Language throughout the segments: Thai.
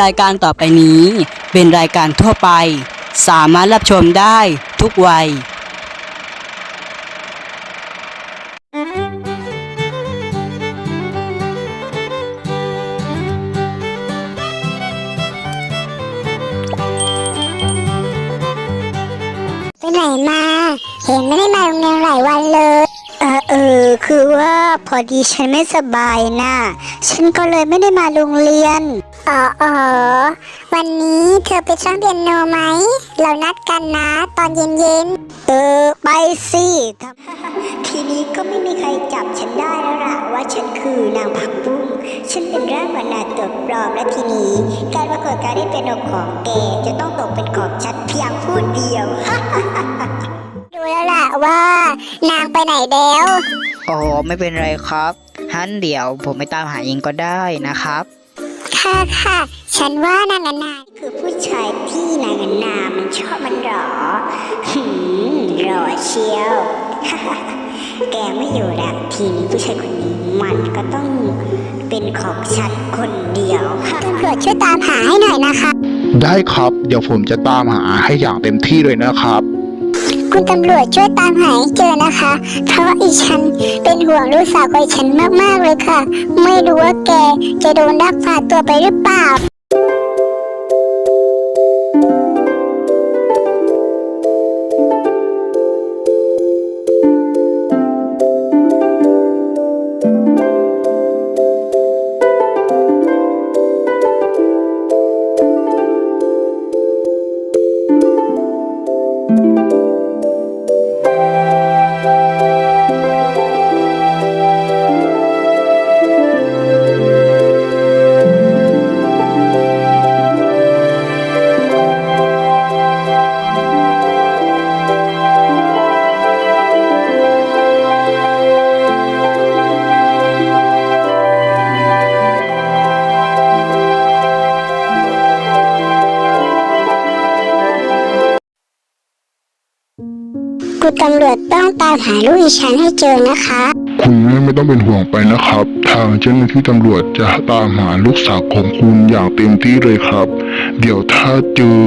รายการต่อไปนี้ เป็นรายการทั่วไป สามารถรับชมได้ทุกวัย ไปไหนมา เห็นไม่ได้มาโรงเรียนหลายวันเลย เออเออ คือว่าพอดีฉันไม่สบายนะฉันก็เลยไม่ได้มาโรงเรียน อ๋ออ๋อวันนี้เธอไปช่างเปียโนไหม เรานัดกันนะตอนเย็นๆเออ ไปสิทำทีนี้ก็ไม่มีใครจับฉันได้แล้วล่ะว่าฉันคือนางผักบุ้ง ฉันเป็นร่างวรรณาตัวปลอมและทีนี้ การประกวดการที่เป็นของของแกจะต้องตกเป็นของฉันเพียงผู้เดียวดูแล้วล่ะว่านางไปไหนแล้ว โอ้ไม่เป็นไรครับฮันเดี๋ยวผมไปตามหาเองก็ได้นะครับ ค่ะค่ะ ฉันว่านางอนา คือผู้ชายที่นางอนามันชอบมันหรอหืมหล่อเชียว แกไม่อยู่ละทีนี้ผู้ชายคนนี้มันก็ต้องเป็นของฉันคนเดียวตำรวจช่วยตามหาให้หน่อยนะคะ ได้ครับ เดี๋ยวผมจะตามหาให้อย่างเต็มที่เลยนะครับ คุณตำรวจช่วยตามหาให้เจอนะคะ เพราะอีฉันเป็นห่วงลูกสาวของฉันมากๆเลยค่ะ ไม่รู้ว่าแกจะโดนลักพาตัวไปหรือเปล่า คุณตำรวจต้องตามหาลูกอีฉันให้เจอนะคะ คุณแม่ไม่ต้องเป็นห่วงไปนะครับ ทางเจ้าหน้าที่ตำรวจจะตามหาลูกสาวของคุณอย่างเต็มที่เลยครับ เดี๋ยวถ้าเจอ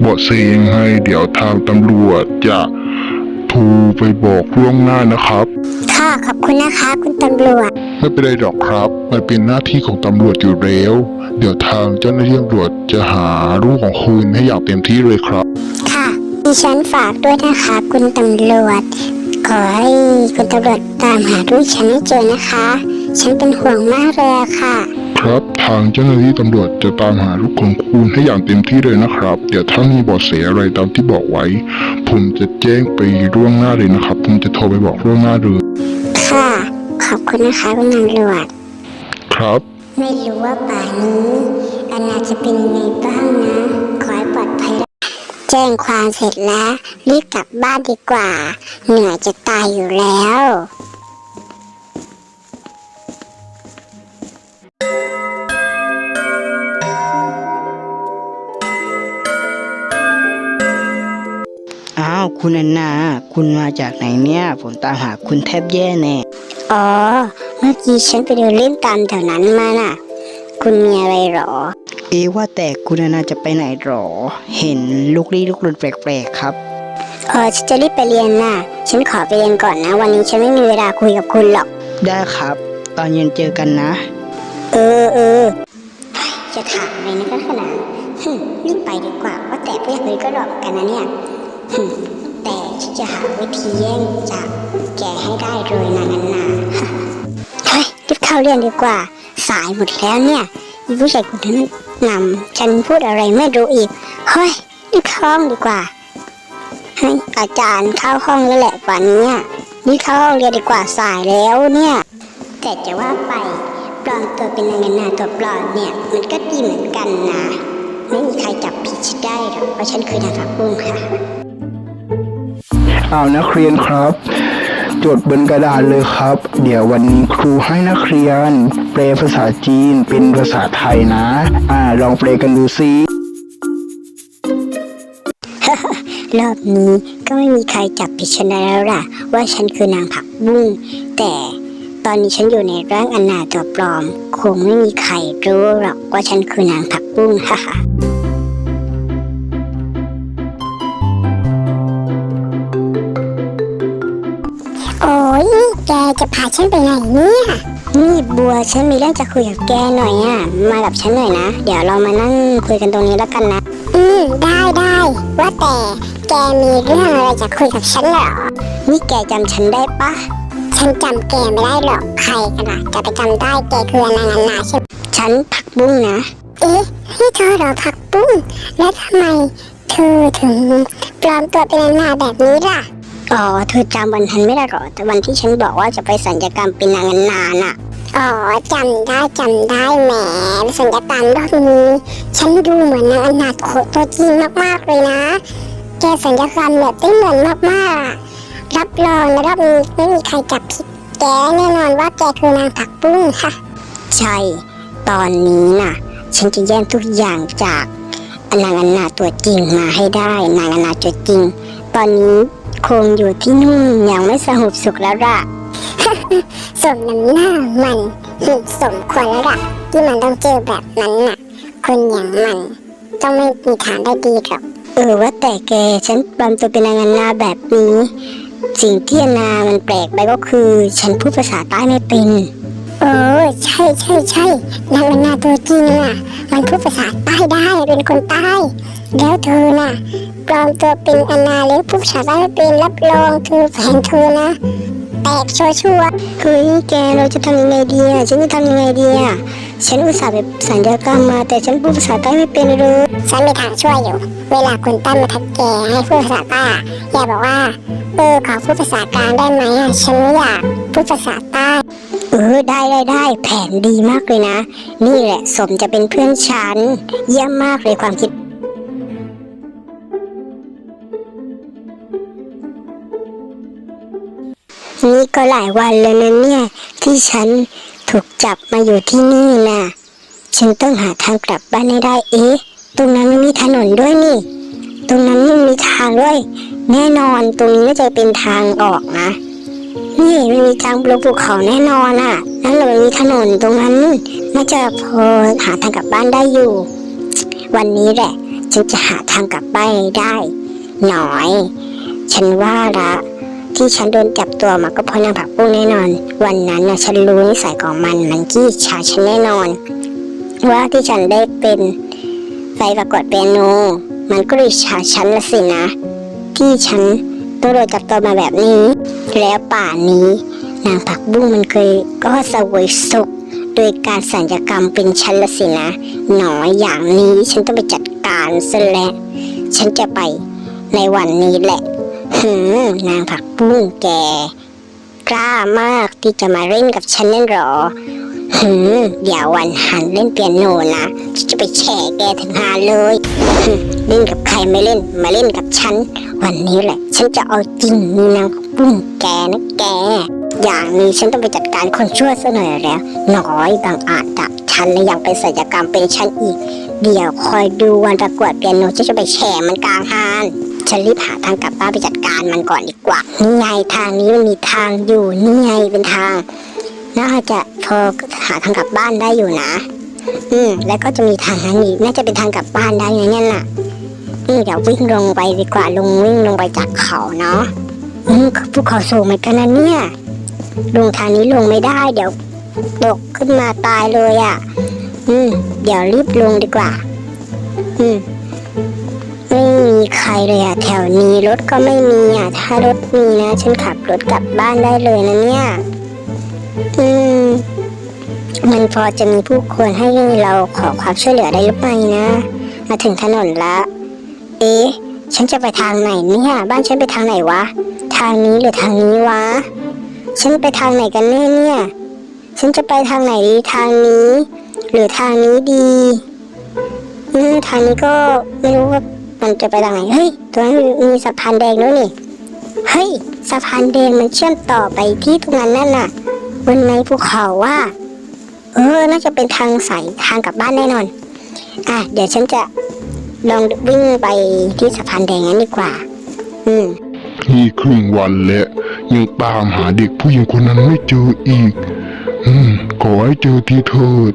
เบาะแสยังไงเดี๋ยวทางตำรวจจะโทรไปบอกล่วงหน้านะครับ ค่ะขอบคุณนะคะ คุณตำรวจ ไม่เป็นไรหรอกครับ มันเป็นหน้าที่ของตำรวจอยู่แล้ว เดี๋ยวทางเจ้าหน้าที่ตำรวจจะหาลูกของคุณให้อย่างเต็มที่เลยครับค่ะ ดิฉันฝากด้วยนะคะคุณตำรวจ ขอให้คุณตำรวจตามหาลูกฉันให้เจอนะคะ ฉันเป็นห่วงมากเลยอะค่ะ ครับทางเจ้าหน้าที่ตำรวจจะตามหาลูกของคุณให้อย่างเต็มที่เลยนะครับ เดี๋ยวถ้ามีเบาะแสอะไรตามที่บอกไว้ ผมจะแจ้งไปล่วงหน้าเลยนะครับ ผมจะโทรไปบอกล่วงหน้าเลยค่ะ ขอบคุณนะคะคุณตำรวจ ครับ ไม่รู้ว่าป่านนี้อนาจะเป็นยังไงบ้างนะ แจ้งความเสร็จแล้ว รีบกลับบ้านดีกว่า เหนื่อยจะตายอยู่แล้วอ้าวคุณอันนา คุณมาจากไหนเนี่ย ผมตามหาคุณแทบแย่แน่ อ๋อ เมื่อกี้ฉันไปเดินเล่นตามแถวนั้นมาน่ะ คุณมีอะไรหรอ เอะว่าแต่คุณอันนาจะไปไหนหรอ เห็นลูกลี้ลูกลนแปลกๆครับเออฉันจะรีบไปเรียนน่ะ ฉันขอไปเรียนก่อนนะ วันนี้ฉันไม่มีเวลาคุยกับคุณหรอก ได้ครับ ตอนเย็นเจอกันนะ เออเออจะถามอะไรนะก็ขนาดหึรีบไปดีกว่า ว่าแต่พวกนี้ก็หลอกกันนะเนี่ยหึแต่ฉันจะหาวิธีแย่งจากแกให้ได้เลยนะงั้นนะเฮ้ยรีบเข้าเรียนดีกว่า สายหมดแล้วเนี่ยมี ผู้ชายคนนั้นนำฉันพูดอะไรไม่รู้อีก เฮ้ยรีบเข้าห้องดีกว่าให้อาจารย์เข้าห้องแล้วแหละวันเนี้ยรีบเข้าห้องเรียนดีกว่าสายแล้วเนี่ย แต่จะว่าไปปลอมตัวเป็นนางนาตัวปลอมเนี่ย มันก็ดีเหมือนกันนะ ไม่มีใครจับผิดฉันได้หรอกเพราะฉันคือนางผักบุ้งค่ะเอานักเรียนครับ จดบนกระดาษเลยครับ เดี๋ยววันนี้ครูให้นักเรียน แปลภาษาจีนเป็นภาษาไทยนะ อ่า ลองแปลกันดูซิ รอบนี้ก็ไม่มีใครจับผิดฉันได้แล้วล่ะ ว่าฉันคือนางผักบุ้งแต่ตอนนี้ฉันอยู่ในร่างอนาตัวปลอม คงไม่มีใครรู้หรอกว่าฉันคือนางผักบุ้งฮ่า แกจะพาฉันไปไหนเนี่ยนี่บัวฉันมีเรื่องจะคุยกับแกหน่อยอะ มากับฉันหน่อยนะ เดี๋ยวเรามานั่งคุยกันตรงนี้แล้วกันนะ อืมได้ได้ว่าแต่แกมีเรื่องอะไรจะคุยกับฉันเหรอ นี่แกจำฉันได้ปะ ฉันจำแกไม่ได้หรอกใครกันล่ะจะไปจำได้แกคืออะไรนันนาใช่ไหมฉันผักบุ้งนะ เอ๊ะนี่เธอเหรอผักบุ้งแล้วทำไมเธอถึงปลอมตัวเป็นนางนาแบบนี้ล่ะ อ๋อเธอจำวันนั้นไม่ได้หรอแต่วันที่ฉันบอกว่าจะไปสัญญกรรมเป็นนางนานน่ะอ๋อจำได้จำได้แหมสัญญกรรมรอบนี้ ฉันดูเหมือนนางอนาคตตัวจริงมากๆเลยนะ แกสัญญกรรมแบบได้เหมือนมากๆอะรับรองนะรอบนี้ไม่มีใครจับผิดแกแน่นอนว่าแกคือนางผักบุ้งค่ะ ใช่ ตอนนี้น่ะ ฉันจะแย่งทุกอย่างจากนางอนาตัวจริงมาให้ได้ นางอนาตัวจริง ตอนนี้ คงอยู่ที่นู่นอย่างไม่สงบสุขแล้วล่ะ สมน้ำหน้ามันสมควรแล้วล่ะ ที่มันต้องเจอแบบนั้นน่ะ คนอย่างมันต้องไม่มีทางได้ดีหรอกเออว่าแต่แกฉันปลอมตัวเป็นนางนาแบบนี้ สิ่งที่นามันแปลกไปก็คือ ฉันพูดภาษาใต้ไม่เป็น เออ ใช่ใช่ใช่นางอนาตัวจริงน่ะ มันพูดภาษาใต้ได้เป็นคนใต้แล้วเธอน่ะปลอมตัวเป็นอนาแล้วพูดภาษาใต้ไม่เป็นรับรองเธอแฟนเธอนะแตกชัวชัวร์ๆเฮ้ยแกเราจะทำยังไงดีอะฉันจะทำยังไงดีอะฉันอุตส่าห์ไปสัญญากรรมมา แต่ฉันพูดภาษาใต้ไม่เป็นเลยฉันมีทางช่วยอยู่ เวลาคุณตั้มมาทักแกให้พูดภาษาใต้อะอย่าบอกว่าเออขอพูดภาษากลางได้ไหมอะฉันไม่อยากพูดภาษาใต้ เออได้ได้ได้แผนดีมากเลยนะ นี่แหละสมจะเป็นเพื่อนฉัน เยี่ยมมากเลยความคิดนี่ก็หลายวันแล้วนะเนี่ย ที่ฉันถูกจับมาอยู่ที่นี่นะฉันต้องหาทางกลับบ้านให้ได้เอ๊ะตรงนั้นไม่มีถนนด้วยนี่ ตรงนั้นไม่มีทางด้วย แน่นอนตรงนี้น่าจะเป็นทางออกนะ นี่ไม่มีทางลงภูเขาแน่นอนอะนั่นเรามีถนนตรงนั้นน่าจะพอหาทางกลับบ้านได้อยู่ วันนี้แหละฉันจะหาทางกลับบ้านได้ หน่อย ฉันว่าละที่ฉันโดนจับตัวมาก็เพราะนางผักบุ้งแน่นอน วันนั้นนะฉันรู้นิสัยของมันมันขี้ฉาฉันแน่นอน ว่าที่ฉันได้เป็นไฟประกวดเปียโน มันก็เลยฉาฉันละสินะ ที่ฉันต้องโดนจับตัวมาแบบนี้ แล้วป่านนี้ นางผักบุ้งมันเคยก็สวยสุข โดยการสัญญกรรมเป็นฉันละสินะ หนออย่างนี้ฉันต้องไปจัดการซะแล้ว ฉันจะไปในวันนี้แหละหืมนางผักบุ้งแก กล้ามากที่จะมาเล่นกับฉันนั่นหรอหืมเดี๋ยววันหันเล่นเปียโนนะฉันจะไปแช่แกถึงหาเลยเล่นกับใครไม่เล่นมาเล่นกับฉัน วันนี้แหละ ฉันจะเอาจริงมีนาง ผักบุ้งแกนะแก อย่างนี้ฉันต้องไปจัดการคนชั่วซะหน่อยแล้ว น้อยบางอาจดับฉันและยังเป็นศัลยกรรมเป็นฉันอีก เดี๋ยวคอยดูวันประกวดเปียโนฉันจะไปแฉมันกลางฮานฉันรีบหาทางกลับบ้านไปจัดการมันก่อนดีกว่า นี่ไงทางนี้มันมีทางอยู่นี่ไงเป็นทาง น่าจะพอหาทางกลับบ้านได้อยู่นะ อืม แล้วก็จะมีทางนั้นอีกน่าจะเป็นทางกลับบ้านได้นะเนี่ยน่ะอืมเดี๋ยววิ่งลงไปดีกว่าลงวิ่งลงไปจากเขาเนาะ อืมภูเขาสูงเหมือนกันนะเนี่ย ลงทางนี้ลงไม่ได้ เดี๋ยวตกขึ้นมาตายเลยอะ่ะ อืม เดี๋ยวรีบลงดีกว่า อืม ไม่มีใครเลยอะแถวนี้รถก็ไม่มีอะถ้ารถมีนะ ฉันขับรถกลับบ้านได้เลยนะเนี่ย อืม มันพอจะมีผู้คนให้เราขอความช่วยเหลือได้หรือไม่นะ มาถึงถนนละ เอ๊ะ ฉันจะไปทางไหนเนี่ย บ้านฉันไปทางไหนวะางนี้หรือทางนี้วะ ฉันไปทางไหนกันแน่เนี่ย ฉันจะไปทางไหนดีทางนี้ หรือทางนี้ดีอืมทางนี้ก็ไม่รู้ว่ามันจะไปทางไหน เฮ้ยตรงนั้นมีสะพานแดงด้วยนี่ เฮ้ยสะพานแดงมันเชื่อมต่อไปที่ตรงนั้นนั่นน่ะ บนในภูเขาว่า เออ น่าจะเป็นทางสายทางกลับบ้านแน่นอน อะ เดี๋ยวฉันจะลองวิ่งไปที่สะพานแดงนั้นดีกว่า อืม นี่ครึ่งวันแล้วยังตามหาเด็กผู้หญิงคนนั้นไม่เจออีก อืมขอให้เจอทีเถิด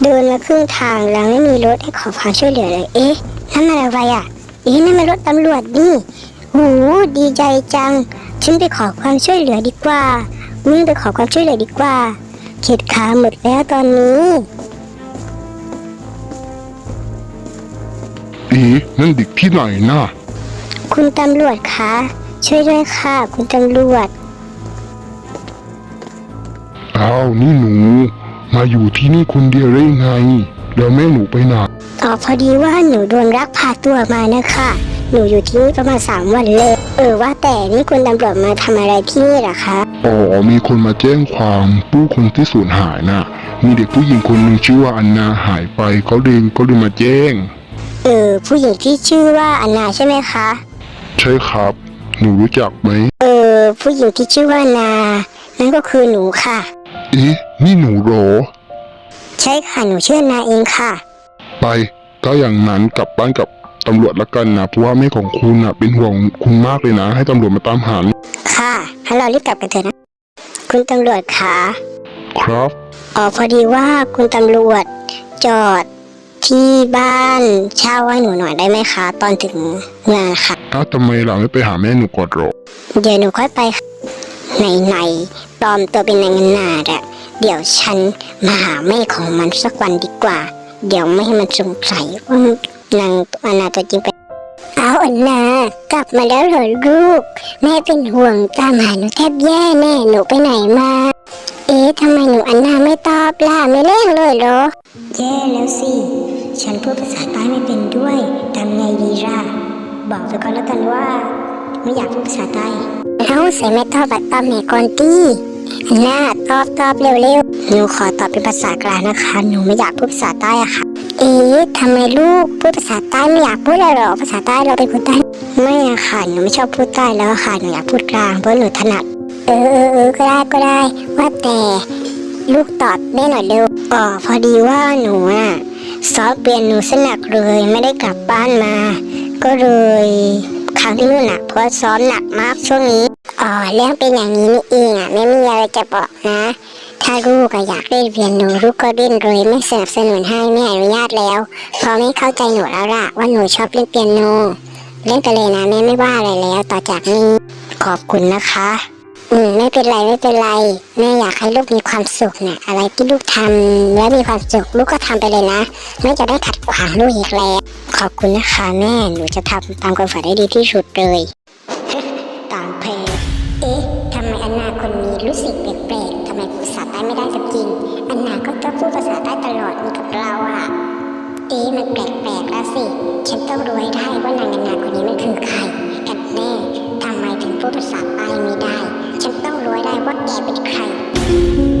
เดินมาครึ่งทางแล้วไม่มีรถให้ขอความช่วยเหลือเลย เอ๊ะนั่นมันอะไรอะ เอ๊ะนั่นมันรถตำรวจนี่โหดีใจจัง ฉันไปขอความช่วยเหลือดีกว่าวิ่งไปขอความช่วยเหลือดีกว่า เข็ดขาหมดแล้วตอนนี้ เอ๊ะนั่นเด็กที่ไหนน่ะ คุณตำรวจคะ ช่วยด้วยค่ะ คุณตำรวจ อ้าวนี่หนู มาอยู่ที่นี่คนเดียวได้ไงแล้วแม่หนูไปไหนอ๋อพอดีว่าหนูโดนรักพาตัวมานะคะ หนูอยู่ที่นี่ประมาณสามวันเลย เออว่าแต่นี่คุณตำรวจมาทำอะไรที่นี่เหรอคะ อ๋อมีคนมาแจ้งความผู้คนที่สูญหายน่ะ มีเด็กผู้หญิงคนหนึ่งชื่อว่าอันนาหายไปเขาเลยก็เลยมาแจ้ง เออผู้หญิงที่ชื่อว่าอันนาใช่ไหมคะ ใช่ครับ หนูรู้จักไหม เออ ผู้หญิงที่ชื่อว่านา นั่นก็คือหนูค่ะ เอ๊ะ นี่หนูเหรอ ใช่ค่ะ หนูชื่อนาเองค่ะ ไป ถ้าอย่างนั้นกลับบ้านกับตำรวจละกันนะ เพราะว่าแม่ของคุณน่ะ เป็นห่วงคุณมากเลยนะ ให้ตำรวจมาตามหา ค่ะให้เรารีบกลับกันเถอะนะ คุณตำรวจคะ ครับอ๋อพอดีว่าคุณตำรวจจอด ที่บ้านเช่าให้หนูหน่อยได้ไหมคะ ตอนถึงงานค่ะอ้าวทำไมเราไม่ไปหาแม่หนูก่อนหรอเดี๋ยวหนูค่อยไปค่ะไหนๆปลอมตัวเป็นนางนาดอะเดี๋ยวฉันมาหาแม่ของมันสักวันดีกว่า เดี๋ยวไม่ให้มันสงสัยว่านางอนาตัวจริงเป็นเอาอันนากลับมาแล้วเหรอลูก แม่เป็นห่วงตามหาหนูแทบแย่แน่หนูไปไหนมา เอ๊ะทำไมหนูอันนาไม่ตอบล่ะไม่เล่นเลยเหรอ แย่แล้วสิ ฉันพูดภาษาใต้ไม่เป็นด้วยทำไงดีล่ะบอกไปก่อนแล้วกันว่า ไม่อยากพูดภาษาใต้เอาใส่ไม่ตอบบัดตอบแม่ก่อนตีหน้าตอบตอบเร็วๆหนูขอตอบเป็นภาษากลางนะคะ หนูไม่อยากพูดภาษาใต้อะค่ะ เอ๊ะทำไมลูกพูดภาษาใต้ไม่อยากพูดเลยเหรอภาษาใต้เราเป็นคนใต้ไม่อะค่ะหนูไม่ชอบพูดใต้แล้วอะค่ะหนูอยากพูดกลางเพราะหนูถนัด เออเออเออก็ได้ก็ได้ ว่าแต่ลูกตอบแม่หน่อยเร็วอ๋อพอดีว่าหนูอะ ซ้อมเปลี่ยโนสนักเลยไม่ได้กลับบ้านมา ก็เลยครั้งที่นู่นน่ะเพราะซ้อมหนักมากช่วงนี้อ๋อเรื่องเป็นอย่างนี้นี่เองอะไม่มีอะไรจะบอกนะ ถ้าลูกอยากเล่นเปียโนลูกก็เล่นเลยไม่สนับสนุนให้ไม่อนุญาตแล้วเพราะไม่เข้าใจหนูแล้วล่ะว่าหนูชอบเล่นเปียโนเล่นไปเลยนะแม่ไม่ว่าอะไรแล้วต่อจากนี้ขอบคุณนะคะ อืมไม่เป็นไรไม่เป็นไรแม่อยากให้ลูกมีความสุขเนี่ยอะไรที่ลูกทำแล้วมีความสุขลูกก็ทำไปเลยนะไม่จะได้ขัดขวางลูกอีกแล้วขอบคุณนะคะแม่หนูจะทำตามความฝันได้ดีที่สุดเลยตอนเพลงเอ๊ะทำไมอันนาคนนี้รู้สึกแปลกๆทำไมภาษาใต้ไม่ได้สักจริง อันนาก็จะพูดภาษาใต้ตลอดมีกับเราอะเอ๊ะมันแปลกๆแล้วสิฉันต้องรู้ให้ได้ว่านางอันนาคนนี้มันคือใคร กันแน่ทำไมถึงพูดภาษาใต้ไม่ได้ รู้ได้ว่าแกเป็นใคร